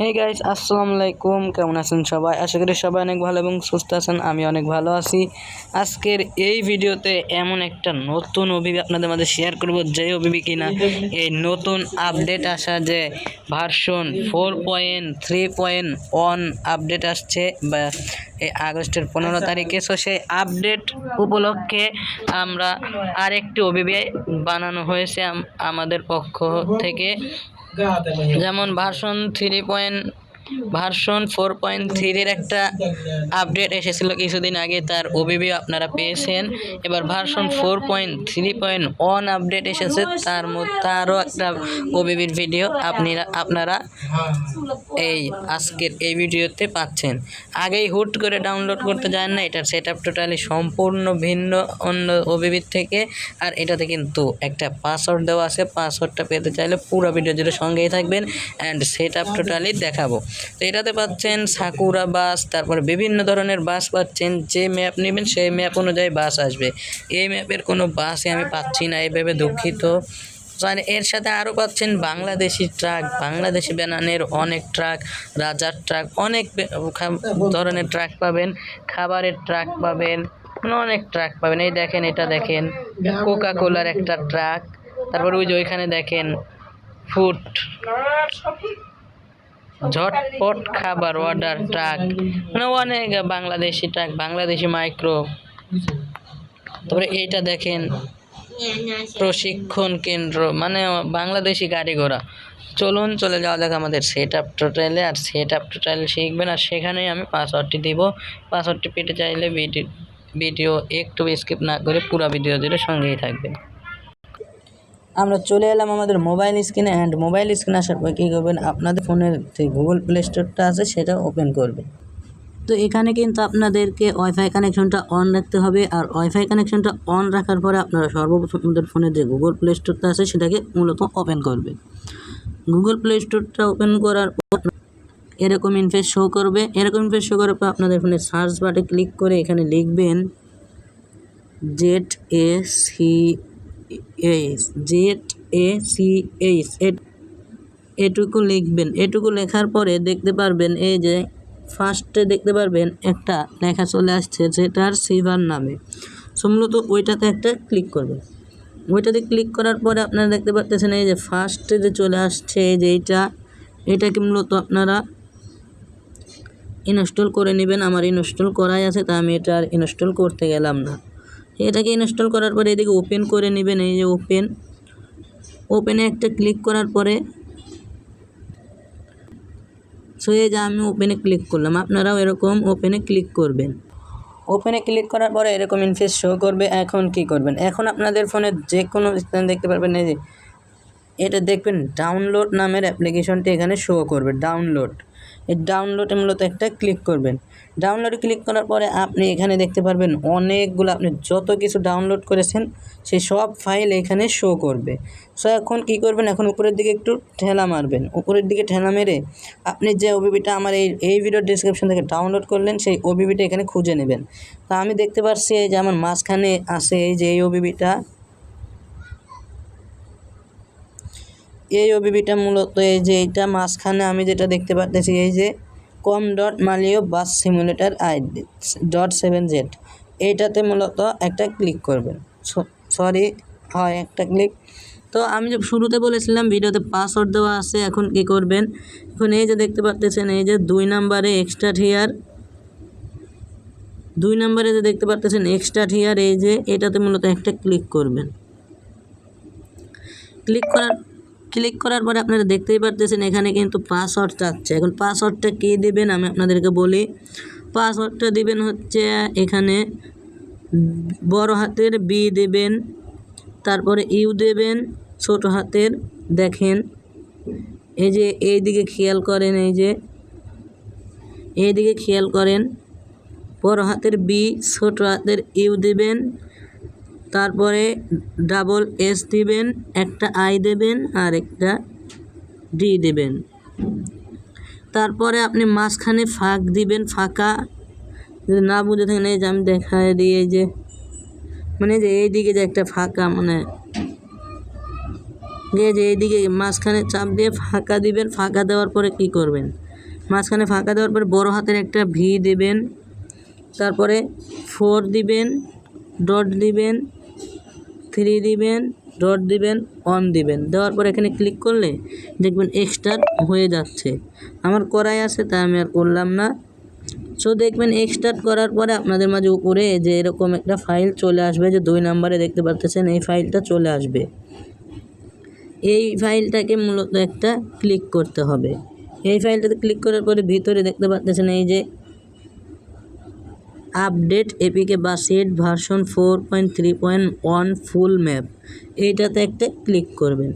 Hey guys আসসালামু আলাইকুম কেমন আছেন সবাই? আশা করি সবাই অনেক ভালো এবং সুস্থ আছেন, আমি অনেক ভালো আছি। আজকের এই ভিডিওতে এমন একটা নতুন অভিজ্ঞতা আপনাদের মাঝে শেয়ার করব যে অভিবি কিনা। এই নতুন আপডেট আসা যে version four point three point one update আসছে, বা এই আগস্টের পনেরো তারিখে। সো সেই আপডেট উপলক্ষে আমরা আরেকটি অভিবি বানানো হয়েছে আমাদের পক্ষ থেকে। যেমন version three point version four point থ্রির একটা আপডেট এসেছিল কিছুদিন আগে, তার ওবিবি আপনারা পেয়েছেন। এবার version four point three point one update এসেছে, তার তারও একটা ওবিবির ভিডিও আপনি আপনারা এই আজকের এই ভিডিওতে পাচ্ছেন। আগেই হুট করে ডাউনলোড করতে যান না, এটার সেট আপ টোটালি সম্পূর্ণ ভিন্ন অন্য ওবিবির থেকে, আর এটাতে কিন্তু একটা পাসওয়ার্ড দেওয়া আছে পাসওয়ার্ডটা পেতে চাইলে পুরো ভিডিও জুড়ে সঙ্গেই থাকবেন অ্যান্ড সেট আপ টোটালি দেখাবো। তো এটাতে পাচ্ছেন সাকুরা বাস, তারপরে বিভিন্ন ধরনের বাস পাচ্ছেন, যে ম্যাপ নেবেন সেই ম্যাপ অনুযায়ী বাস আসবে। এই ম্যাপের কোনো বাসই আমি পাচ্ছি না, এই ভেবে দুঃখিত। আর এর সাথে আরও পাচ্ছেন বাংলাদেশি ট্রাক, বাংলাদেশি ব্যানানের অনেক ট্রাক, রাজার ট্রাক, অনেক ধরনের ট্রাক পাবেন, খাবারের ট্রাক পাবেন মানে অনেক ট্রাক পাবেন। এই দেখেন, এটা দেখেন কোকা কোলার একটা ট্রাক, তারপর ওই যে ওইখানে দেখেন ফুড ঝটপট খাবার অর্ডার ট্রাক মানে অনেক বাংলাদেশি ট্রাক বাংলাদেশি মাইক্রো তারপরে এইটা দেখেন, প্রশিক্ষণ কেন্দ্র মানে বাংলাদেশি গাড়ি ঘোড়া। চলুন চলে যাওয়া যাক আমাদের সেট আপ টোটালে আর সেট আপ টোটাল শিখবেন, আর সেখানেই আমি পাসওয়ার্ডটি দিব। পাসওয়ার্ডটি পেতে চাইলে ভিডিও ভিডিও একটু স্কিপ না করে পুরো ভিডিও দিলে সঙ্গেই থাকবেন। আমরা চলে এলাম আমাদের মোবাইল স্ক্রিনে অ্যান্ড মোবাইল স্ক্রিনে আসার পর কী করবেন? আপনাদের ফোনের যে গুগল প্লে স্টোরটা আছে, সেটা ওপেন করবেন। তো এখানে কিন্তু আপনাদেরকে ওয়াইফাই কানেকশনটা অন রাখতে হবে। আর ওয়াইফাই কানেকশনটা অন রাখার পরে আপনারা সর্বপ্রথম আপনাদের ফোনের যে গুগল প্লে স্টোরটা আছে, সেটাকে মূলত ওপেন করবে গুগল প্লে স্টোরটা ওপেন করার পর এরকম ইনফেস শো করবে। এরকম ইনফেস শো করার পর আপনাদের ফোনে সার্চ বাটে ক্লিক করে এখানে লিখবেন Z A C H Z A C H এটুকু লিখবেন। এটুকু লেখার পরে দেখতে পারবেন, এই যে ফার্স্টে দেখতে পারবেন একটা লেখা চলে আসছে, যেটার সিভার নামে। সো মূলত ওইটাতে একটা ক্লিক করবেন ওইটাতে ক্লিক করার পরে আপনারা দেখতে পাচ্ছেন এই যে ফার্স্টে যে চলে আসছে, এই যে এইটা, এটাকে মূলত আপনারা ইনস্টল করে নেবেন। আমার ইনস্টল করাই আছে, তা আমি এটা আর ইনস্টল করতে গেলাম না। এটাকে ইনস্টল করার পরে এদিকে ওপেন করে নেবেন, এই যে ওপেন। ওপেনে একটা ক্লিক করার পরে সো এই যে আমি ওপেনে ক্লিক করলাম, আপনারাও এরকম ওপেনে ক্লিক করবেন। ওপেনে ক্লিক করার পরে এরকম ইনফেস শো করবে, এখন কি করবেন? এখন আপনাদের ফোনে যে কোনো স্থানে দেখতে পারবেন, এই যে এটা দেখবেন, ডাউনলোড নামের অ্যাপ্লিকেশনটি এখানে শো করবে, ডাউনলোড। ডাউনলোডে মূলত একটা ক্লিক করবেন। ডাউনলোডে ক্লিক করার পরে আপনি এখানে দেখতে পারবেন অনেকগুলো আপনি যত কিছু ডাউনলোড করেছেন সেই সব ফাইল এখানে শো করবে। সো এখন কি করবেন? এখন উপরের দিকে একটু ঠেলা মারবেন। উপরের দিকে ঠেলা মেরে আপনি যে ওবিবিটা আমার এই এই ভিডিওর ডিসক্রিপশন থেকে ডাউনলোড করলেন, সেই ওবিবিটা এখানে খুঁজে নেবেন। তা আমি দেখতে পাচ্ছি যে আমার মাঝখানে আছে এই যে এই ওবিবিটা এই ওবিবিটা মূলত এই যে এইটা মাঝখানে আমি যেটা দেখতে পাচ্ছি এই যে com dot Maleo bus simulator ID dot seven Z. এইটাতে মূলত একটা ক্লিক করবেন। সরি, হয় একটা ক্লিক। তো আমি যে শুরুতে বলেছিলাম, ভিডিওতে পাসওয়ার্ড দেওয়া আছে, এখন কি করবেন? এখন এই যে দেখতে পাচ্ছেন এই যে দুই নাম্বারে এক্সট্রা হিয়ার দুই নাম্বারে যে দেখতে পাচ্ছেন এক্সট্রা হিয়ার এই যে এটাতে মূলত একটা ক্লিক করবেন। ক্লিক করার ক্লিক করার পরে আপনারা দেখতেই পারতেছেন এখানে কিন্তু পাসওয়ার্ড চাচ্ছে। এখন পাসওয়ার্ডটা কী দেবেন আমি আপনাদেরকে বলি। পাসওয়ার্ডটা দিবেন হচ্ছে এখানে বড় হাতের বি দেবেন, তারপরে ইউ দেবেন, ছোট হাতের দেখেন। এই যে এই দিকে খেয়াল করেন, এই যে এই দিকে খেয়াল করেন। বড় হাতের বি ছোট হাতের ইউ দিবেন তারপরে ডাবল এস দিবেন, একটা আই দেবেন আর একটা ডি দেবেন। তারপরে আপনি মাঝখানে ফাঁক দিবেন, ফাঁকা। যদি না বুঝে থাকেন, এই যে আমি দেখায় এই যে মানে যে এইদিকে যে একটা ফাঁকা মানে এই যে এইদিকে মাঝখানে চাপ দিয়ে ফাঁকা দিবেন, ফাঁকা দেওয়ার পরে কি করবেন? মাঝখানে ফাঁকা দেওয়ার পরে বড় হাতের একটা ভি দেবেন, তারপরে ফোর দিবেন, ডট দিবেন থ্রি দিবেন, ডট দিবেন, অন দিবেন। দেওয়ার পর এখানে ক্লিক করলে দেখবেন এক্সট্রা হয়ে যাচ্ছে। আমার করাই আছে তাই আমি আর করলাম না। সো দেখবেন এক্সটার্ট করার পরে আপনাদের মাঝে উপরে যে এরকম একটা ফাইল চলে আসবে, যে দুই নম্বরে দেখতে পারতেছেন, এই ফাইলটা চলে আসবে। এই ফাইলটাকে মূলত একটা ক্লিক করতে হবে। এই ফাইলটাতে ক্লিক করার পরে ভিতরে দেখতে পাচ্ছেন এই যে আপডেট এপিকে বা set version four point three point one full map. এইটাতে একটা ক্লিক করবেন।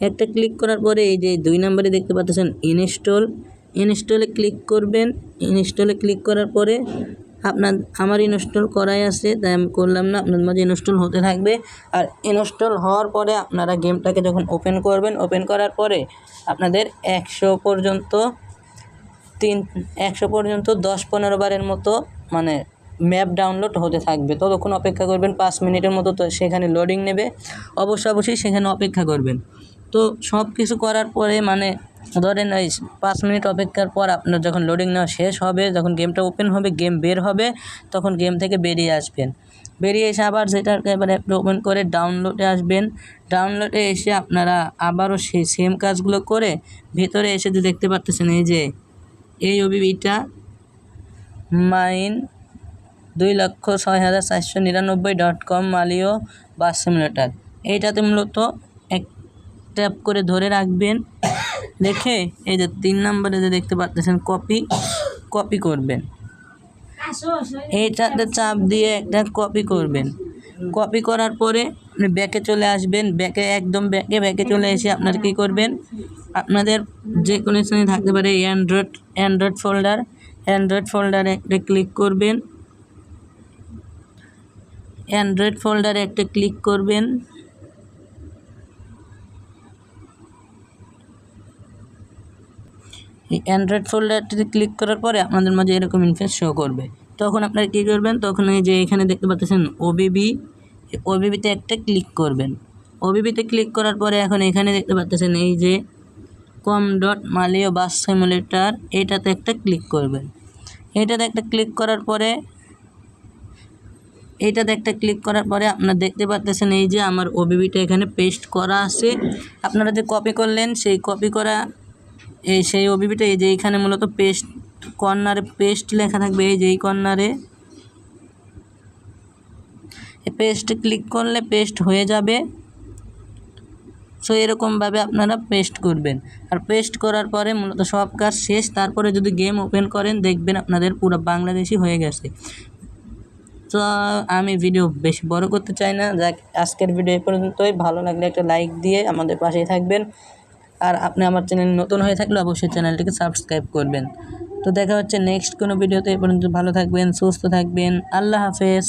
একটা ক্লিক করার পরে এই যে দুই নম্বরে দেখতে পাচ্ছেন ইনস্টল। ইনস্টলে ক্লিক করবেন। ইনস্টলে ক্লিক করার পরে আপনার, আমার ইনস্টল করাই আছে, তাই আমি করলাম না। আপনার মাঝে ইনস্টল হতে থাকবে। আর ইনস্টল হওয়ার পরে আপনারা গেমটাকে যখন ওপেন করবেন, ওপেন করার পরে আপনাদের একশো পর্যন্ত তিন, একশো পর্যন্ত দশ পনেরো বারের মতো মানে ম্যাপ ডাউনলোড হতে থাকবে। ততক্ষণ অপেক্ষা করবেন পাঁচ মিনিটের মতো, তো সেখানে লোডিং নেবে। অবশ্যই অবশ্যই সেখানে অপেক্ষা করবেন। তো সব কিছু করার পরে মানে ধরেন ওই পাঁচ মিনিট অপেক্ষার পর আপনার যখন লোডিং নেওয়া শেষ হবে, যখন গেমটা ওপেন হবে গেম বের হবে, তখন গেম থেকে বেরিয়ে আসবেন। বেরিয়ে এসে আবার সেটাকে এবার একটু ওপেন করে ডাউনলোডে আসবেন। ডাউনলোডে এসে আপনারা আবারও সেই সেম কাজগুলো করে ভেতরে এসে যে দেখতে পাচ্ছেন এই যে এই ওবিবিটা মাইন দুই লক্ষ ছয় হাজার চারশো নিরানব্বই ডট কম মালিও বাস সিমুলেটার। এইটাতে মূলত এক ট্যাপ করে ধরে রাখবেন। রেখে এই যে তিন নম্বরে যে দেখতে পাচ্ছেন, কপি কপি করবেন। এইটাতে চাপ দিয়ে একটা কপি করবেন। কপি করার পরে আপনি ব্যাকে চলে আসবেন। ব্যাকে, একদম ব্যাকে ব্যাকে চলে এসে আপনার কী করবেন? আপনাদের যে কোনো থাকতে পারে অ্যান্ড্রয়েড অ্যান্ড্রয়েড ফোল্ডার। অ্যান্ড্রয়েড ফোল্ডারে একটা ক্লিক করবেন। অ্যান্ড্রয়েড ফোল্ডারে একটা ক্লিক করবেন। এই অ্যান্ড্রয়েড ফোল্ডারটিতে ক্লিক করার পরে আপনাদের মাঝে এরকম ইনফেস শো করবে। তখন আপনারা কী করবেন? তখন এই যে এখানে দেখতে পাচ্ছেন ওবিবি ওবিবিতে একটা ক্লিক করবেন। ওবিবিতে ক্লিক করার পরে এখন এখানে দেখতে পাচ্ছেন এই যে com dot Maleo bus simulator এটাতে একটা ক্লিক করবেন। এটাতে একটা ক্লিক করার পরে এইটাতে একটা ক্লিক করার পরে আপনারা দেখতে পাচ্ছেন এই যে আমার ওবিবিটা এখানে পেস্ট করা আছে। আপনারা যে কপি করলেন, সেই কপি করা এই সেই ওবিবিটা এই যে এইখানে মূলত পেস্ট কর্নারে পেস্ট লেখা থাকবে এই যে এই কর্নারে পেস্ট ক্লিক করলে পেস্ট হয়ে যাবে। সো এরকমভাবে আপনারা পেস্ট করবেন। আর পেস্ট করার পরে মূলত সব কাজ শেষ। তারপরে যদি গেম ওপেন করেন, দেখবেন আপনাদের পুরো বাংলাদেশি হয়ে গেছে। তো আমি ভিডিও বেশি বড় করতে চাই না। যাক, আজকের ভিডিও এ পর্যন্তই। ভালো লাগলে একটা লাইক দিয়ে আমাদের পাশেই থাকবেন। আর আপনি আমার চ্যানেল নতুন হয়ে থাকলে অবশ্যই চ্যানেলটিকে সাবস্ক্রাইব করবেন। তো দেখা হচ্ছে নেক্সট কোনো ভিডিওতে এ পর্যন্ত ভালো থাকবেন, সুস্থ থাকবেন। আল্লাহ হাফেজ।